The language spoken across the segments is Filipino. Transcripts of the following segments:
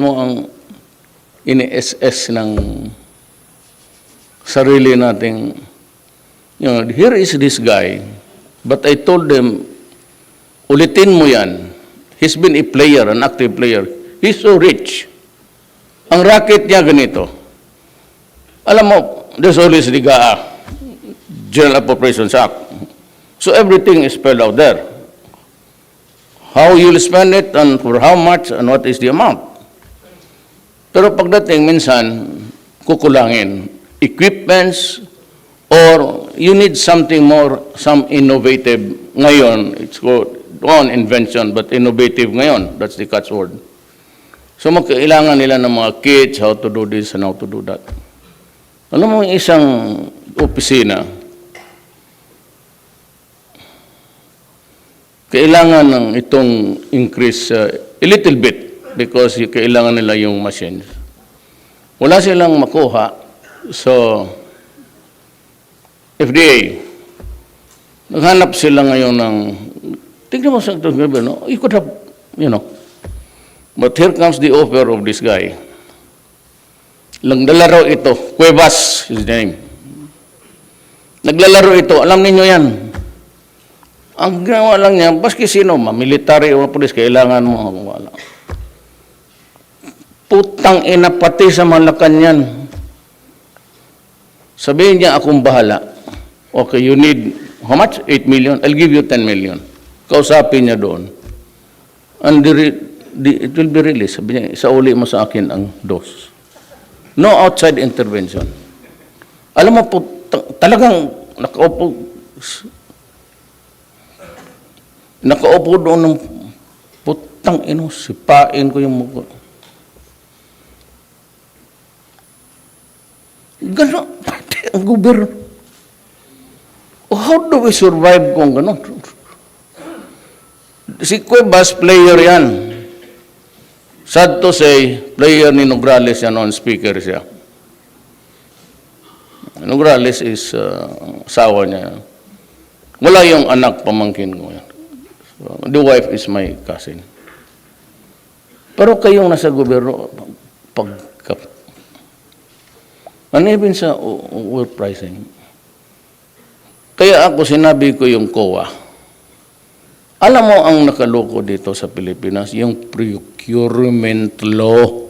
mo ang ini-SS ng sarili nating, you know, here is this guy, but I told them, ulitin mo yan. He's been a player, an active player. He's so rich. Ang racket niya ganito. Alam mo, there's always the GAA, General Appropriations Act. So everything is spelled out there. How you'll spend it and for how much and what is the amount. Pero pagdating minsan, kukulangin. Equipments or you need something more, some innovative. Ngayon, it's called on invention, but innovative ngayon. That's the catchword. So magkailangan nila ng mga kits, how to do this and how to do that. Alam mo, yung isang opisina, kailangan ng itong increase uh, a little bit because kailangan nila yung machines. Wala silang makuha. So, FDA, naghanap sila ngayon ng, tignan mo sa ito, no? you could have, you know, but here comes the offer of this guy. Naglalaro ito, Cuevas is the name. Naglalaro ito, alam ninyo yan. Ang ginawa lang niya, baski sino, ma, military o polis, kailangan mo. Wala. Putang ina pati sa Malacanang. Sabihin niya, akong bahala. Okay, you need, how much? 8 million? I'll give you 10 million. Kausapin niya doon. And the, the- it will be released. Sabi niya, isauli mo sa akin ang dos. No outside intervention. Alam mo po, ta- talagang nakaupo, nakaupo doon ng putang ino, sipain ko yung mukha. Gano'n, pati ang gobyerno. How do we survive kung gano'n? Si Cuevas, player yan. Sad to say, player ni Nograles yan on speaker siya. Nograles is uh, asawa niya. Wala yung anak pamangkin ko yan. So, the wife is my cousin. Pero kayong nasa gobyerno, pagka... And even sa oil pricing. Kaya ako sinabi ko yung COA. Alam mo ang nakaloko dito sa Pilipinas, yung procurement law.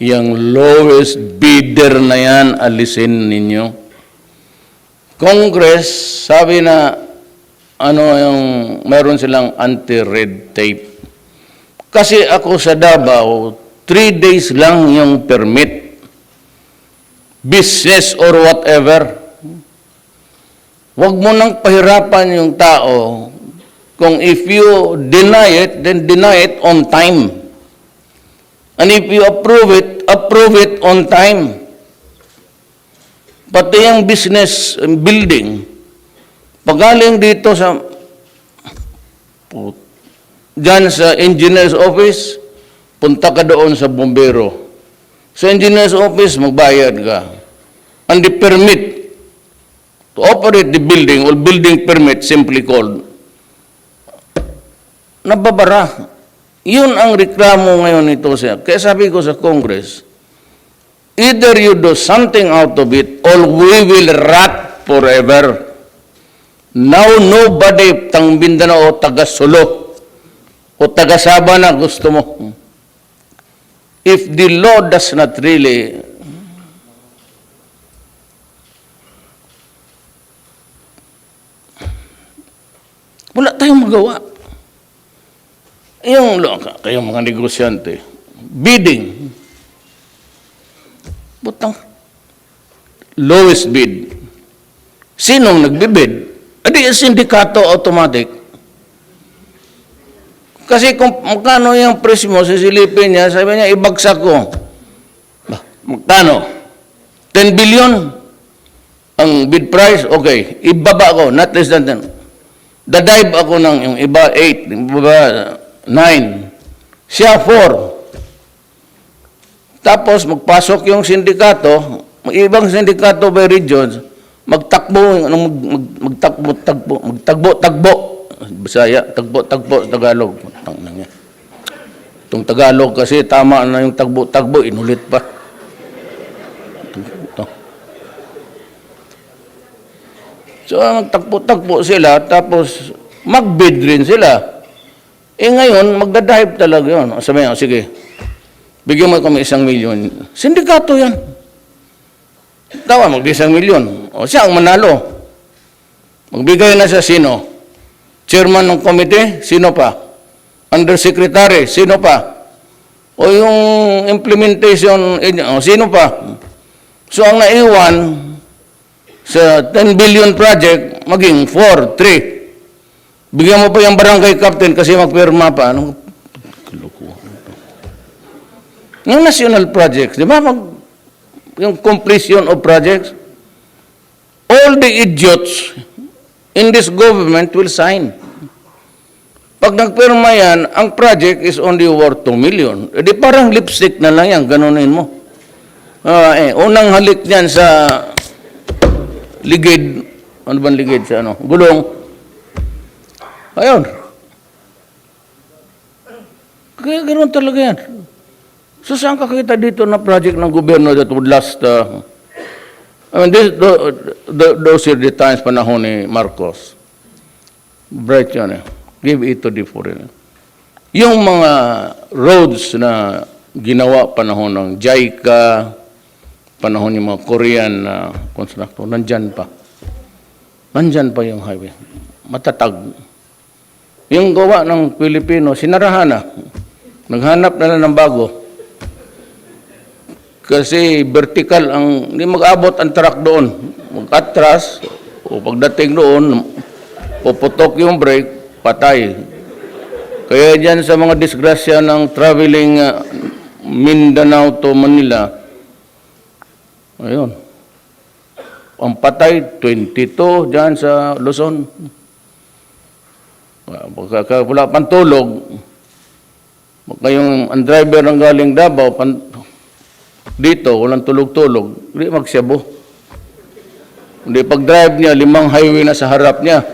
Yung lowest bidder na yan, alisin ninyo. Congress, sabi na, ano yung, meron silang anti-red tape. Kasi ako sa Davao, three days lang yung permit. Business or whatever. Huwag mo nang pahirapan yung tao. Kung if you deny it, then deny it on time. And if you approve it, approve it on time. Pati yung business building, pagaling dito sa dyan sa engineer's office, punta ka doon sa bombero. Sa engineer's office, magbayad ka. And the permit to operate the building or building permit simply called nababara. Yun ang reklamo ngayon nito siya. Kaya sabi ko sa Congress, either you do something out of it or we will rot forever. Now nobody tang Mindanao o taga Solo o taga Sabah na gusto mo. If the law does not really wala tayong magawa. Yung, kayong mga negosyante, bidding, butang, lowest bid. Sinong nagbibid? Adi, sindikato automatic. Kasi kung magkano yung presyo mo, sisilipin niya, sabi niya, ibagsak ko. Bah, Magkano? 10 billion ang bid price? Okay, ibaba ko, not less than 10. Dadive ako ng yung iba 8, yung iba 9. Siya 4. Tapos magpasok yung sindikato, ibang sindikato by regions, magtakbo, mag, mag, magtakbo, tagbo, magtagbo, tagbo. Bisaya, tagbo, tagbo, Tagalog. Tang- nang yan. Itong Tagalog kasi tama na yung tagbo-tagbo, inulit pa. So, magtagpo-tagpo sila, tapos magbid rin sila. Eh ngayon, magdadive talaga yun. Sabi niya, sige, bigyan mo kami isang milyon. Sindikato yan. Tawa, mag isang milyon. O siya ang manalo. Magbigay na sa sino? Chairman ng komite? Sino pa? Undersecretary? Sino pa? O yung implementation, o sino pa? So ang naiwan sa 10 billion project, maging 4, 3. Bigyan mo pa yung barangay captain kasi magpirma pa. Anong? Yung national projects, di ba? Mag, yung completion of projects, all the idiots in this government will sign. Pag nagpirma yan, ang project is only worth 2 million. E di parang lipstick na lang yan, ganunin mo. Ah, eh, unang halik niyan sa ligid, ano bang ligid sa ano, gulong. Ayun. Kaya ganoon talaga yan. So saan ka kita dito na project ng gobyerno that would last, uh, I mean, this, the, the, those are the times panahon ni Marcos. Bright yun eh. Give it to the foreigner. Yung mga roads na ginawa panahon ng JICA, panahon yung mga Korean na constructor, nandyan pa. Nandyan pa yung highway. Matatag. Yung gawa ng Pilipino, sinarahan na. Naghanap na lang ng bago. Kasi vertical ang, hindi mag-abot ang truck doon. Mag-atras, o pagdating doon, puputok yung brake, patay. Kaya dyan sa mga disgrasya ng traveling uh, Mindanao to Manila, ayun, ang patay, 22 dyan sa Luzon. Ah, wala pang tulog, baka yung ang driver ng galing Davao, pan, dito, walang tulog-tulog, hindi magsyabo. Hindi pag-drive niya, limang highway na sa harap niya.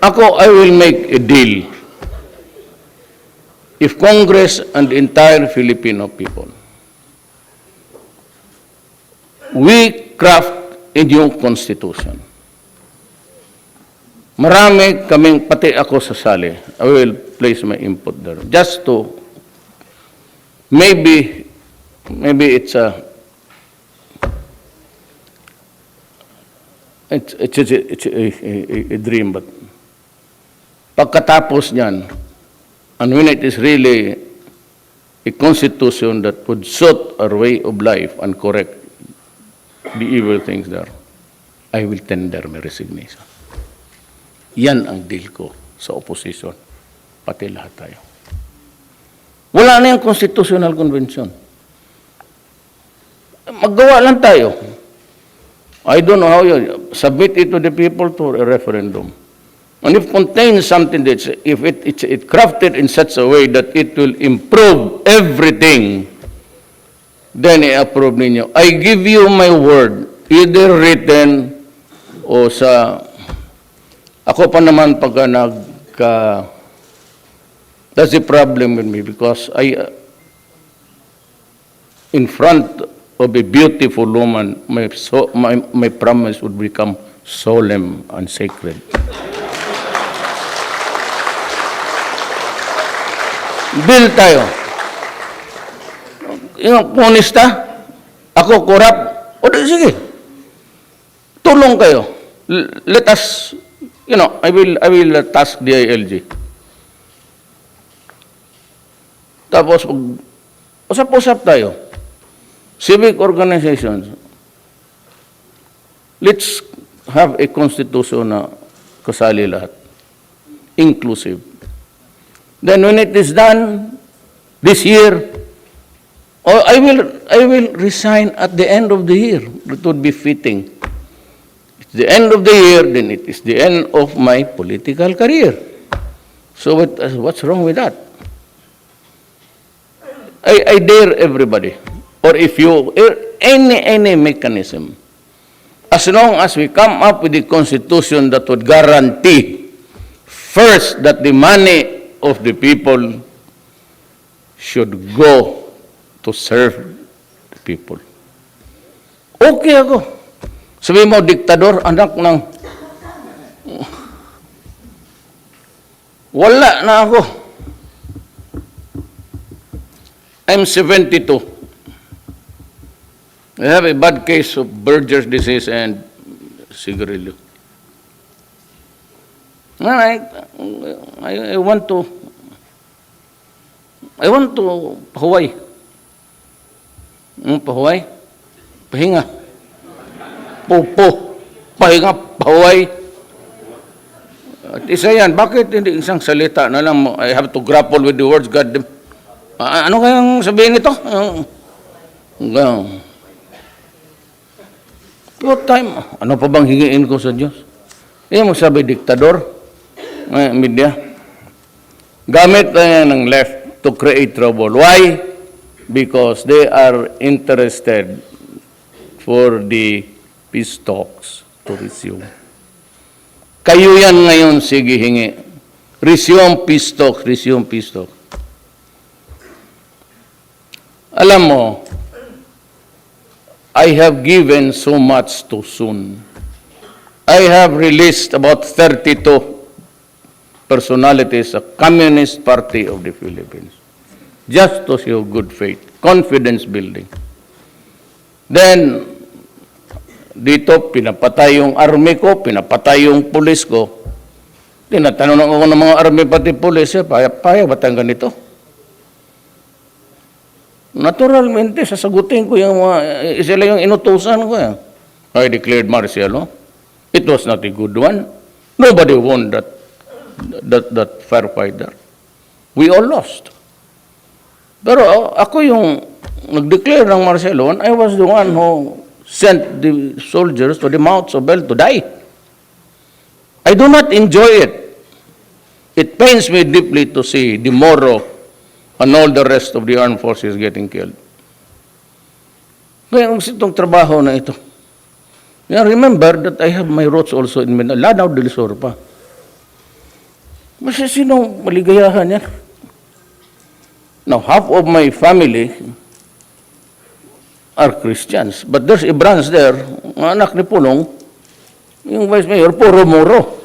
Ako, I will make a deal. If Congress and the entire Filipino people, we craft a new constitution. Marami kaming, pati ako sasali. I will place my input there. Just to, maybe, maybe it's a, it's, it's, a, it's a, a- a dream, but pagkatapos niyan, and when it is really a constitution that would suit our way of life and correct the evil things there, I will tender my resignation. Yan ang deal ko sa opposition, pati lahat tayo. Wala na yung constitutional convention. Maggawa lang tayo. I don't know how you submit it to the people to a referendum. And if contains something that's, if it, it's it crafted in such a way that it will improve everything, then i-approve ninyo. I give you my word, either written o sa, ako pa naman pagka nagka, that's the problem with me because I, uh, in front of a beautiful woman, my, so, my, my promise would become solemn and sacred. Bill tayo. Yung punista, ako kurap, o di sige. Tulong kayo. Let us, you know, I will, I will task the ILG. Tapos, usap-usap tayo. Civic organizations. Let's have a constitution na kasali lahat. Inclusive. Then when it is done this year, or I will, I will resign at the end of the year. It would be fitting. It's the end of the year, then it is the end of my political career. So what, what's wrong with that? I, I dare everybody, or if you, er, any, any mechanism as long as we come up with the constitution that would guarantee first that the money of the people should go to serve the people. Okay ako. Sabi mo, diktador, anak ng... Wala na ako. I'm 72. I have a bad case of Berger's disease and cigarillo. And I, I, I want to, I want to pahuway. Hmm, pahuway? Pahinga. Pupo. Pahinga, pahuway. At isa yan, bakit hindi isang salita na lang, mo, I have to grapple with the words, God, damn. Ano kayang sabihin nito? Ah, Hanggang, What time? Ano pa bang hingiin ko sa Diyos? Eh, magsabi, diktador, eh, media. Gamit na yan ng left to create trouble. Why? Because they are interested for the peace talks to resume. Kayo yan ngayon, sige hingi. Resume peace talks, resume peace talks. Alam mo, I have given so much too soon. I have released about 32 personalities of Communist Party of the Philippines. Just to show good faith, confidence building. Then, dito, pinapatay yung army ko, pinapatay yung pulis ko. Tinatanong ako ng mga army pati pulis, eh, paya, paya ba tayong ganito? Naturalmente, sasagutin ko yung mga, eh, sila yung inutusan ko. Eh. I declared martial law. It was not a good one. Nobody won that, that, that firefighter. We all lost. Pero ako yung nag-declare ng law, and I was the one who sent the soldiers to the mouths of hell to die. I do not enjoy it. It pains me deeply to see the Moro and all the rest of the armed forces getting killed. Kaya ang itong trabaho na ito. Yeah, remember that I have my roots also in Mindanao. Lanao del Sur pa. Mas sinong maligayahan yan? Now, half of my family are Christians. But there's a branch there, anak ni Pulong, yung vice mayor, puro muro.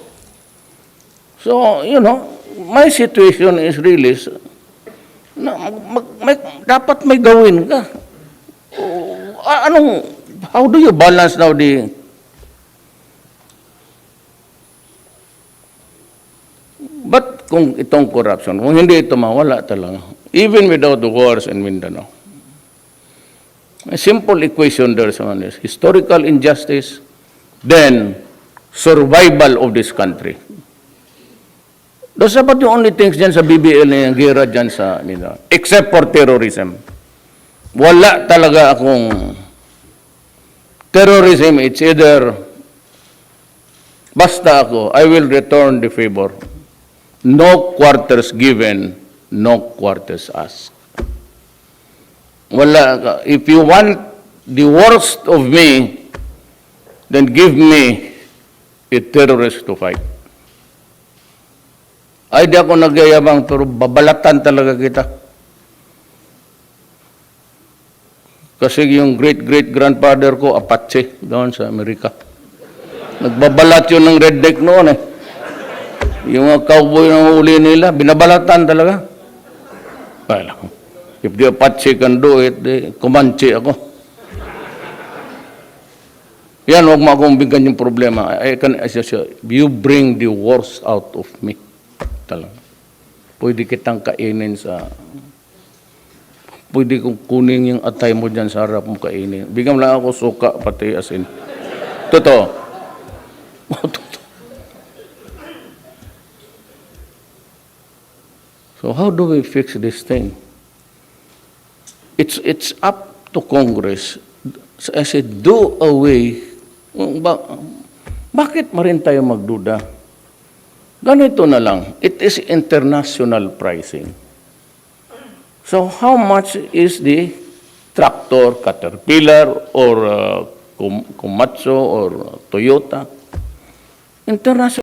So, you know, my situation is really na mag, may, dapat may gawin ka. A- anong, how do you balance now the But kung itong corruption, kung hindi ito mawala talaga, even without the wars in Mindanao, a simple equation there sa is historical injustice, then survival of this country. Those are about the only things dyan sa BBL na yung gira dyan sa, know, except for terrorism. Wala talaga akong terrorism, it's either basta ako, I will return the favor. No quarters given, no quarters asked. Wala. If you want the worst of me, then give me a terrorist to fight. Ay, di ako nagyayabang, pero babalatan talaga kita. Kasi yung great-great-grandfather ko, Apache, doon sa Amerika. Nagbabalat yun ng redneck noon eh. Yung mga cowboy na huli nila, binabalatan talaga. Well, if the Apache can do it, eh, Comanche ako. Yan, huwag mo akong bigyan yung problema. I can assure you, you bring the worst out of me. Talaga. Pwede kitang kainin sa... Pwede kong kunin yung atay mo dyan sa harap mo kainin. Bigyan lang ako suka, pati asin. Totoo. Oh, totoo. So how do we fix this thing? It's, it's up to Congress. I said, do away. Ba, bakit ma rin tayo magduda? Ganito na lang. It is international pricing. So how much is the tractor, caterpillar, or uh, Komatsu or Toyota. International